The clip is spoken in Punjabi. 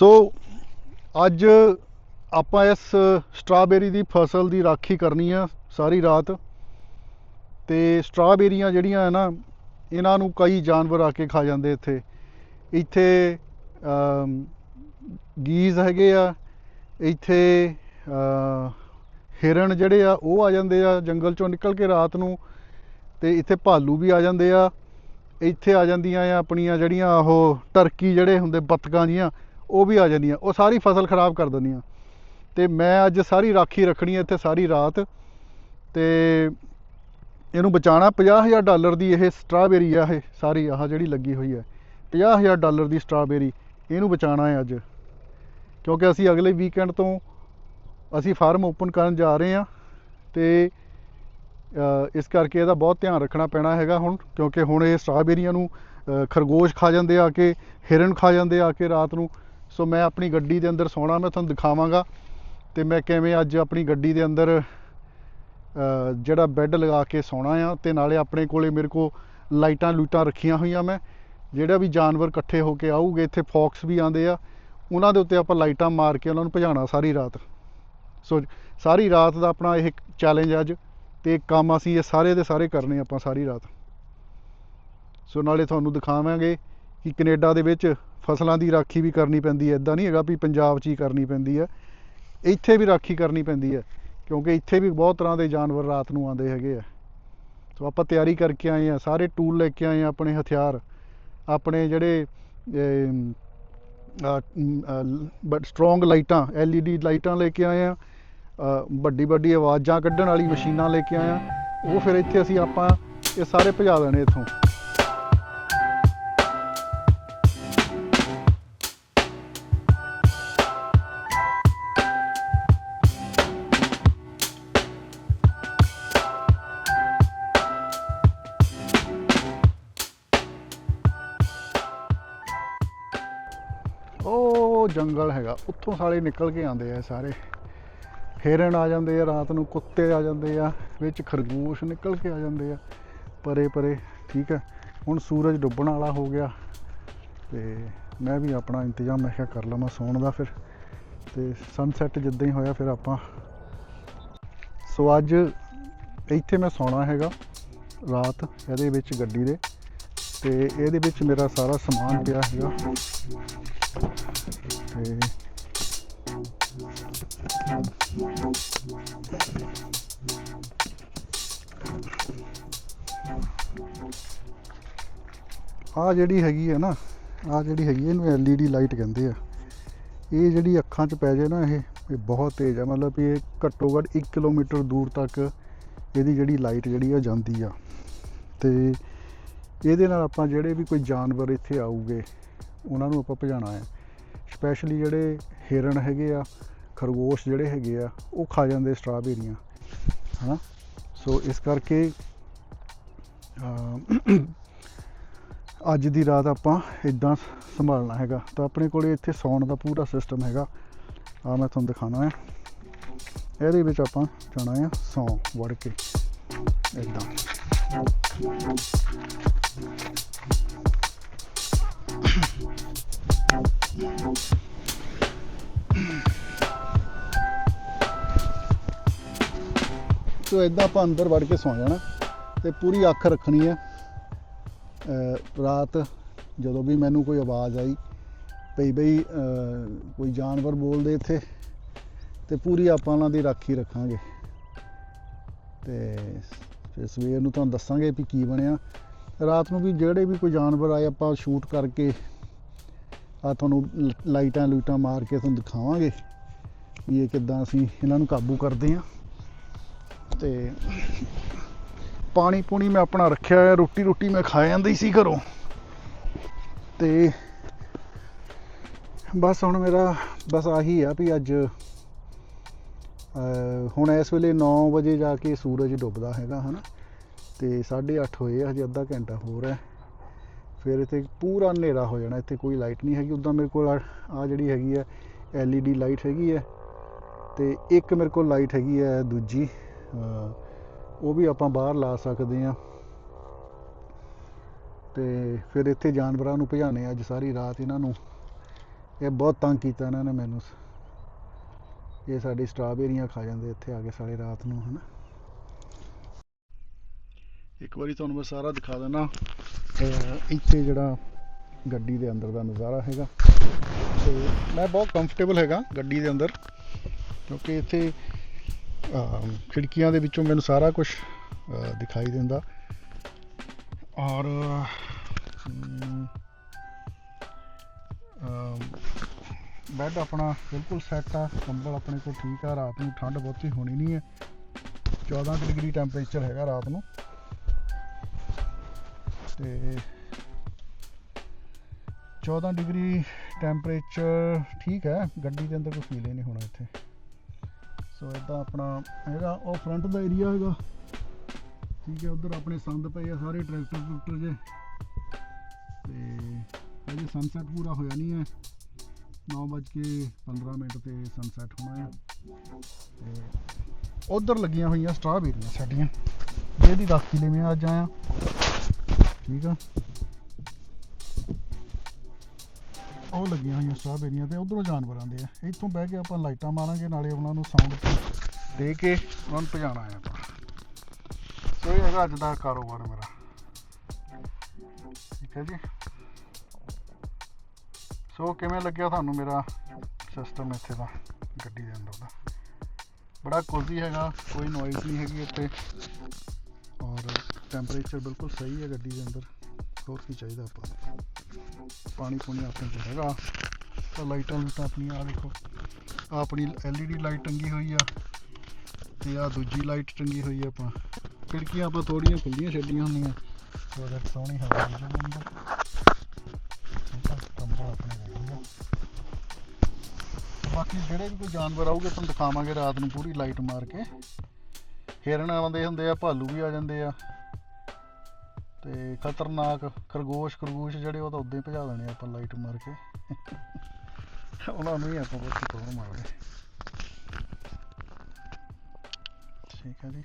ਸੋ ਅੱਜ ਆਪਾਂ ਇਸ ਸਟ੍ਰਾਬੇਰੀ ਦੀ ਫਸਲ ਦੀ ਰਾਖੀ ਕਰਨੀ ਆ ਸਾਰੀ ਰਾਤ। ਤੇ ਸਟ੍ਰਾਬੇਰੀਆਂ ਜਿਹੜੀਆਂ ਆ ਨਾ ਇਹਨਾਂ ਨੂੰ ਕਈ ਜਾਨਵਰ ਆ ਕੇ ਖਾ ਜਾਂਦੇ ਇੱਥੇ। ਇੱਥੇ ਗੀਜ਼ ਹੈਗੇ ਆ। ਇੱਥੇ ਅ, ਹਿਰਨ ਜਿਹੜੇ ਆ ਉਹ ਆ ਜਾਂਦੇ ਆ ਜੰਗਲ ਚੋਂ ਨਿਕਲ ਕੇ ਰਾਤ ਨੂੰ। ਤੇ ਇੱਥੇ ਭਾਲੂ ਵੀ ਆ ਜਾਂਦੇ ਆ। ਇੱਥੇ ਆ ਜਾਂਦੀਆਂ ਆ ਆਪਣੀਆਂ ਜਿਹੜੀਆਂ ਉਹ ਟਰਕੀ ਜਿਹੜੇ ਹੁੰਦੇ ਬੱਤਕਾਂ ਜੀਆਂ। ਉਹ ਵੀ ਆ ਜਾਂਦੀਆਂ, ਉਹ ਸਾਰੀ ਫਸਲ ਖਰਾਬ ਕਰ ਦਿੰਦੀਆਂ। ਤੇ ਮੈਂ ਅੱਜ ਸਾਰੀ ਰਾਖੀ ਰੱਖਣੀ ਹੈ ਇੱਥੇ ਸਾਰੀ ਰਾਤ। ਤੇ ਇਹਨੂੰ ਬਚਾਉਣਾ 50000 ਡਾਲਰ ਦੀ ਇਹ ਸਟ੍ਰਾਬੇਰੀ ਆ ਇਹ ਸਾਰੀ, ਆਹ ਜਿਹੜੀ ਲੱਗੀ ਹੋਈ ਹੈ। 50000 ਡਾਲਰ ਦੀ ਸਟ੍ਰਾਬੇਰੀ, ਇਹਨੂੰ ਬਚਾਉਣਾ ਹੈ ਅੱਜ। ਕਿਉਂਕਿ ਅਸੀਂ ਅਗਲੇ ਵੀਕਐਂਡ ਤੋਂ ਅਸੀਂ ਫਾਰਮ ਓਪਨ ਕਰਨ ਜਾ ਰਹੇ ਹਾਂ। ਤੇ ਇਸ ਕਰਕੇ ਇਹਦਾ ਬਹੁਤ ਧਿਆਨ ਰੱਖਣਾ ਪੈਣਾ ਹੈਗਾ ਹੁਣ, ਕਿਉਂਕਿ ਹੁਣ ਇਹ ਸਟ੍ਰਾਬੇਰੀਆਂ ਨੂੰ ਖਰਗੋਸ਼ ਖਾ ਜਾਂਦੇ ਆ ਕੇ, ਹਿਰਨ ਖਾ ਜਾਂਦੇ ਆ ਕੇ ਰਾਤ ਨੂੰ। ਸੋ ਮੈਂ ਆਪਣੀ ਗੱਡੀ ਦੇ ਅੰਦਰ ਸੌਣਾ, ਮੈਂ ਤੁਹਾਨੂੰ ਦਿਖਾਵਾਂਗਾ ਤੇ ਮੈਂ ਕਿਵੇਂ ਅੱਜ ਆਪਣੀ ਗੱਡੀ ਦੇ ਅੰਦਰ ਜਿਹੜਾ ਬੈੱਡ ਲਗਾ ਕੇ ਸੌਣਾ ਆ ਤੇ ਨਾਲੇ ਆਪਣੇ ਕੋਲੇ ਮੇਰੇ ਕੋ ਲਾਈਟਾਂ ਲੂਟਾਂ ਰੱਖੀਆਂ ਹੋਈਆਂ ਮੈਂ, ਜਿਹੜਾ ਵੀ ਜਾਨਵਰ ਇਕੱਠੇ ਹੋ ਕੇ ਆਊਗੇ, ਇੱਥੇ ਫੌਕਸ ਵੀ ਆਉਂਦੇ ਆ, ਉਹਨਾਂ ਦੇ ਉੱਤੇ ਆਪਾਂ ਲਾਈਟਾਂ ਮਾਰ ਕੇ ਉਹਨਾਂ ਨੂੰ ਭਜਾਣਾ ਸਾਰੀ ਰਾਤ। ਸੋ ਸਾਰੀ ਰਾਤ ਦਾ ਆਪਣਾ ਇਹ ਚੈਲੰਜ ਅੱਜ ਤੇ ਕੰਮ ਅਸੀਂ ਇਹ ਸਾਰੇ ਦੇ ਸਾਰੇ ਕਰਨੇ ਆਪਾਂ ਸਾਰੀ ਰਾਤ। ਸੋ ਨਾਲੇ ਤੁਹਾਨੂੰ ਦਿਖਾਵਾਂਗੇ ਕਿ ਕੈਨੇਡਾ ਦੇ ਵਿੱਚ ਫਸਲਾਂ ਦੀ ਰਾਖੀ ਵੀ ਕਰਨੀ ਪੈਂਦੀ ਹੈ ਇਦਾਂ ਨਹੀਂ ਹੈਗਾ ਵੀ ਪੰਜਾਬ 'ਚ ਹੀ ਕਰਨੀ ਪੈਂਦੀ ਹੈ। ਇੱਥੇ ਵੀ ਰਾਖੀ ਕਰਨੀ ਪੈਂਦੀ ਹੈ, ਕਿਉਂਕਿ ਇੱਥੇ ਵੀ ਬਹੁਤ ਤਰ੍ਹਾਂ ਦੇ ਜਾਨਵਰ ਰਾਤ ਨੂੰ ਆਉਂਦੇ ਹੈਗੇ ਆ। ਸੋ ਆਪਾਂ ਤਿਆਰੀ ਕਰਕੇ ਆਏ ਆ ਸਾਰੇ ਟੂਲ ਲੈ ਕੇ ਆਏ ਆ ਆਪਣੇ ਹਥਿਆਰ, ਆਪਣੇ ਜਿਹੜੇ ਬਟ ਸਟਰੋਂਗ ਲਾਈਟਾਂ, LED ਲਾਈਟਾਂ ਲੈ ਕੇ ਆਏ ਆ ਵੱਡੀ ਵੱਡੀ ਆਵਾਜ਼ਾਂ ਕੱਢਣ ਵਾਲੀ ਮਸ਼ੀਨਾਂ ਲੈ ਕੇ ਆਏ ਆ ਉਹ ਫਿਰ ਇੱਥੇ ਅਸੀਂ ਆਪਾਂ ਇਹ ਸਾਰੇ ਭਜਾ ਦੇਣੇ ਇੱਥੋਂ। ਉਹ ਜੰਗਲ ਹੈਗਾ। ਉੱਥੋਂ ਸਾਲੇ ਨਿਕਲ ਕੇ ਆਉਂਦੇ ਆ ਸਾਰੇ। ਹਿਰਨ ਆ ਜਾਂਦੇ ਆ, ਰਾਤ ਨੂੰ ਕੁੱਤੇ ਆ ਜਾਂਦੇ ਆ, ਵਿੱਚ ਖਰਗੋਸ਼ ਨਿਕਲ ਕੇ ਆ ਜਾਂਦੇ ਆ। ਪਰੇ ਪਰੇ, ਠੀਕ ਹੈ ਹੁਣ ਸੂਰਜ ਡੁੱਬਣ ਵਾਲਾ ਹੋ ਗਿਆ ਤੇ ਮੈਂ ਵੀ ਆਪਣਾ ਇੰਤਜ਼ਾਮ ਮੈਂ ਕਿਹਾ ਕਰ ਲਵਾਂ ਸੌਣ ਦਾ ਫਿਰ। ਤੇ ਸਨਸੈਟ ਜਿੱਦਾਂ ਹੀ ਹੋਇਆ ਫਿਰ ਆਪਾਂ। ਸੋ ਅੱਜ ਇੱਥੇ ਮੈਂ ਸੌਣਾ ਹੈਗਾ ਰਾਤ ਇਹਦੇ ਵਿੱਚ ਗੱਡੀ ਦੇ। ਤੇ ਇਹਦੇ ਵਿੱਚ ਮੇਰਾ ਸਾਰਾ ਸਮਾਨ ਪਿਆ ਹੈਗਾ। ਤੇ ਆ ਜਿਹੜੀ ਹੈਗੀ ਹੈ ਨਾ ਆ ਜਿਹੜੀ ਹੈਗੀ ਹੈ, ਇਹਨੂੰ LED ਲਾਈਟ ਕਹਿੰਦੇ ਆ। ਇਹ ਜਿਹੜੀ ਅੱਖਾਂ 'ਚ ਪੈ ਜਾਏ ਨਾ ਇਹ ਇਹ ਬਹੁਤ ਤੇਜ਼ ਆ। ਮਤਲਬ ਵੀ ਇਹ ਘੱਟੋ ਘੱਟ 1 ਕਿਲੋਮੀਟਰ ਦੂਰ ਤੱਕ ਇਹਦੀ ਜਿਹੜੀ ਲਾਈਟ ਜਿਹੜੀ ਆ ਜਾਂਦੀ ਆ। ਤੇ ਇਹਦੇ ਨਾਲ ਆਪਾਂ ਜਿਹੜੇ ਵੀ ਕੋਈ ਜਾਨਵਰ ਇੱਥੇ ਆਊਗੇ ਉਹਨਾਂ ਨੂੰ ਆਪਾਂ ਭਜਾਣਾ ਹੈ ਸਪੈਸ਼ਲੀ ਜਿਹੜੇ ਹਿਰਨ ਹੈਗੇ ਆ, ਖਰਗੋਸ਼ ਜਿਹੜੇ ਹੈਗੇ ਆ, ਉਹ ਖਾ ਜਾਂਦੇ ਸਟ੍ਰਾਬੇਰੀਆਂ, ਹਨਾ? ਸੋ ਇਸ ਕਰਕੇ ਅੱਜ ਦੀ ਰਾਤ ਆਪਾਂ ਇਦਾਂ ਸੰਭਾਲਣਾ ਹੈਗਾ। ਤਾਂ ਆਪਣੇ ਕੋਲੇ ਇੱਥੇ ਸੌਣ ਦਾ ਪੂਰਾ ਸਿਸਟਮ ਹੈਗਾ। ਆ ਮੈਂ ਤੁਹਾਨੂੰ ਦਿਖਾਣਾ ਹੈ। ਇਹਦੇ ਵਿੱਚ ਆਪਾਂ ਜਾਣਾ ਆ ਸੌਂ, ਵੜ ਕੇ। ਇਦਾਂ ਸੋ ਇਦਾਂ ਆਪਾਂ ਅੰਦਰ ਵੜ ਕੇ ਸੌਂ ਜਾਣਾ ਤੇ ਪੂਰੀ ਅੱਖ ਰੱਖਣੀ ਹੈ। ਰਾਤ ਜਦੋਂ ਵੀ ਮੈਨੂੰ ਕੋਈ ਆਵਾਜ਼ ਆਈ ਭਈ ਬਈ ਕੋਈ ਜਾਨਵਰ ਬੋਲਦੇ ਇੱਥੇ ਤੇ ਪੂਰੀ ਆਪਾਂ ਉਹਨਾਂ ਦੀ ਰਾਖੀ ਰੱਖਾਂਗੇ। ਤੇ ਫਿਰ ਸਵੇਰ ਨੂੰ ਤੁਹਾਨੂੰ ਦੱਸਾਂਗੇ ਵੀ ਕੀ ਬਣਿਆ। ਰਾਤ ਨੂੰ ਵੀ ਜਿਹੜੇ ਵੀ ਕੋਈ ਜਾਨਵਰ ਆਏ ਆਪਾਂ ਸ਼ੂਟ ਕਰਕੇ ਆ ਤੁਹਾਨੂੰ ਲ- ਲਾਈਟਾਂ ਲੂਟਾਂ ਮਾਰ ਕੇ ਤੁਹਾਨੂੰ ਦਿਖਾਵਾਂਗੇ ਵੀ ਇਹ ਕਿੱਦਾਂ ਅਸੀਂ ਇਹਨਾਂ ਨੂੰ ਕਾਬੂ ਕਰਦੇ ਹਾਂ। ਤੇ ਪਾਣੀ ਪੂਣੀ ਮੈਂ ਆਪਣਾ ਰੱਖਿਆ ਹੋਇਆ ਰੋਟੀ ਰੋਟੀ ਮੈਂ ਖਾ ਜਾਂਦੀ ਸੀ ਘਰੋਂ। ਤੇ ਬਸ ਹੁਣ ਮੇਰਾ ਬਸ ਆਹੀ ਆ ਵੀ ਅੱਜ ਹੁਣ ਇਸ ਵੇਲੇ 9 ਵਜੇ ਜਾ ਕੇ ਸੂਰਜ ਡੁੱਬਦਾ ਹੈਗਾ ਹਨਾ? ਤੇ 8:30 ਹੋਏ ਆ, ਹਜੇ ਅੱਧਾ ਘੰਟਾ ਹੋਰ ਹੈ। ਫਿਰ ਇੱਥੇ ਪੂਰਾ ਹਨੇਰਾ ਹੋ ਜਾਣਾ ਇੱਥੇ ਕੋਈ ਲਾਈਟ ਨਹੀਂ ਹੈਗੀ। ਉਦਾਂ ਮੇਰੇ ਕੋਲ ਆ ਜਿਹੜੀ ਹੈਗੀ ਹੈ LED ਲਾਈਟ ਹੈਗੀ ਹੈ ਤੇ ਇੱਕ ਮੇਰੇ ਕੋਲ ਲਾਈਟ ਹੈਗੀ ਹੈ ਦੂਜੀ। ਉਹ ਵੀ ਆਪਾਂ ਬਾਹਰ ਲਾ ਸਕਦੇ ਆ ਤੇ ਫਿਰ ਇੱਥੇ ਜਾਨਵਰਾਂ ਨੂੰ ਭਜਾਣੇ ਅੱਜ ਸਾਰੀ ਰਾਤ ਇਹਨਾਂ ਨੂੰ। ਇਹ ਬਹੁਤ ਤੰਗ ਕੀਤਾ ਇਹਨਾਂ ਨੇ ਮੈਨੂੰ। ਇਹ ਸਾਡੀ ਸਟ੍ਰਾਬੇਰੀਆਂ ਖਾ ਜਾਂਦੇ ਇੱਥੇ ਆ ਕੇ ਸਾਰੀ ਰਾਤ ਨੂੰ, ਹਨਾ। ਇੱਕ ਵਾਰੀ ਤੁਹਾਨੂੰ ਮੈਂ ਸਾਰਾ ਦਿਖਾ ਦਿੰਦਾ। ਇੱਥੇ ਜਿਹੜਾ ਗੱਡੀ ਦੇ ਅੰਦਰ ਦਾ ਨਜ਼ਾਰਾ ਹੈਗਾ। ਤੇ ਮੈਂ ਬਹੁਤ ਕੰਫਰਟੇਬਲ ਹੈਗਾ ਗੱਡੀ ਦੇ ਅੰਦਰ। ਕਿਉਂਕਿ ਇੱਥੇ ਖਿੜਕੀਆਂ ਦੇ ਵਿੱਚੋਂ ਮੈਨੂੰ ਸਾਰਾ ਕੁਝ ਦਿਖਾਈ ਦਿੰਦਾ। ਔਰ ਬੈੱਡ ਆਪਣਾ ਬਿਲਕੁਲ ਸੈੱਟ ਆ, ਕੰਬਲ ਆਪਣੇ ਕੋਲ ਠੀਕ ਆ, ਰਾਤ ਨੂੰ ਠੰਡ ਬਹੁਤੀ ਹੋਣੀ ਨਹੀਂ ਹੈ। 14 ਡਿਗਰੀ ਟੈਂਪਰੇਚਰ ਹੈਗਾ ਰਾਤ ਨੂੰ। ਤੇ 14 ਡਿਗਰੀ ਟੈਂਪਰੇਚਰ ਠੀਕ ਹੈ, ਗੱਡੀ ਦੇ ਅੰਦਰ ਕੋਈ ਫੀਲ ਹੀ ਨਹੀਂ ਹੋਣਾ ਇੱਥੇ। ਸੋ ਇਦਾਂ ਆਪਣਾ ਹੈਗਾ, ਉਹ ਫਰੰਟ ਦਾ ਏਰੀਆ ਹੈਗਾ। ਠੀਕ ਹੈ, ਉਧਰ ਆਪਣੇ ਸੰਦ ਪਏ ਆ ਸਾਰੇ ਟਰੈਕਟਰ ਟਰੈਕਟਰ ਜੇ। ਤੇ ਅਜੇ ਸਨਸੈਟ ਪੂਰਾ ਹੋਇਆ ਨਹੀਂ ਹੈ। 9:15 ਮਿੰਟ ਤੇ ਸਨਸੈਟ ਹੋਣਾ ਹੈ। ਤੇ ਉਧਰ ਲੱਗੀਆਂ ਹੋਈਆਂ ਸਟ੍ਰਾਬੇਰੀਆਂ ਸਾਡੀਆਂ। ਜਿਹਦੀ ਦੱਸ ਕਿਲੇ ਮੈਂ ਅੱਜ ਆਇਆ। ਠੀਕ ਆ? ਉਹ ਲੱਗੀਆਂ ਹੋਈਆਂ ਸਟ੍ਰਾਬੇਰੀਆਂ ਤੇ ਉਧਰੋਂ ਜਾਨਵਰ ਆਉਂਦੇ ਆ। ਇੱਥੋਂ ਬਹਿ ਕੇ ਆਪਾਂ ਲਾਈਟਾਂ ਮਾਰਾਂਗੇ, ਨਾਲੇ ਉਹਨਾਂ ਨੂੰ ਸਾਊਂਡ ਦੇ ਕੇ ਉਹਨਾਂ ਨੂੰ ਭਜਾਣਾ ਹੈ ਆਪਾਂ। ਸੋ ਇਹ ਹੈਗਾ ਅੱਜ ਦਾ ਕਾਰੋਬਾਰ ਮੇਰਾ। ਠੀਕ ਹੈ ਜੀ। ਸੋ ਕਿਵੇਂ ਲੱਗਿਆ ਤੁਹਾਨੂੰ ਮੇਰਾ ਸਿਸਟਮ ਇੱਥੇ ਦਾ, ਗੱਡੀ ਦੇ ਅੰਦਰ ਦਾ? ਬੜਾ ਕੋਜ਼ੀ ਹੈਗਾ, ਕੋਈ ਨੋਇਜ਼ ਨਹੀਂ ਹੈਗੀ ਇੱਥੇ। ਔਰ ਟੈਂਪਰੇਚਰ ਬਿਲਕੁਲ ਸਹੀ ਹੈ ਗੱਡੀ ਦੇ ਅੰਦਰ। ਹੋਰ ਕੀ ਚਾਹੀਦਾ ਆਪਾਂ ਨੂੰ? ਪਾਣੀ ਪੂਣੀ ਆਪਣੇ ਕੋਲ ਹੈਗਾ। ਤਾਂ ਲਾਈਟਾਂ ਲੂਟਾਂ ਆਪਣੀਆਂ ਆ ਦੇਖੋ। ਆਹ ਆਪਣੀ LED ਲਾਈਟ ਟੰਗੀ ਹੋਈ ਆ ਤੇ ਆ ਦੂਜੀ ਲਾਈਟ ਟੰਗੀ ਹੋਈ ਆ ਆਪਾਂ। ਖਿੜਕੀਆਂ ਆਪਾਂ ਥੋੜੀਆਂ ਖੁੱਲੀਆਂ ਛੱਡੀਆਂ ਹੁੰਦੀਆਂ। ਸੋ ਸੋਹਣੀ ਹਵਾ ਆ ਜਾਵੇ ਅੰਦਰ ਕਮਰਾ ਆਪਣੇ ਬਾਕੀ ਜਿਹੜੇ ਵੀ ਕੋਈ ਜਾਨਵਰ ਆਊਗੇ ਤੁਹਾਨੂੰ ਦਿਖਾਵਾਂਗੇ ਰਾਤ ਨੂੰ ਪੂਰੀ ਲਾਈਟ ਮਾਰ ਕੇ। ਹਿਰਨ ਆਉਂਦੇ ਹੁੰਦੇ ਆ, ਭਾਲੂ ਵੀ ਆ ਜਾਂਦੇ ਆ। ਤੇ ਖਤਰਨਾਕ ਖਰਗੋਸ਼ ਖਰਗੋਸ਼ ਜਿਹੜੇ ਉਹ ਤਾਂ ਉਦਾਂ ਹੀ ਭਜਾ ਦੇਣੇ ਆਪਾਂ ਲਾਈਟ ਮਾਰ ਕੇ। ਉਹਨਾਂ ਨੂੰ ਹੀ ਆਪਾਂ ਬਹੁਤ ਤੋੜ ਮਾਰਦੇ। ਠੀਕ ਹੈ ਜੀ।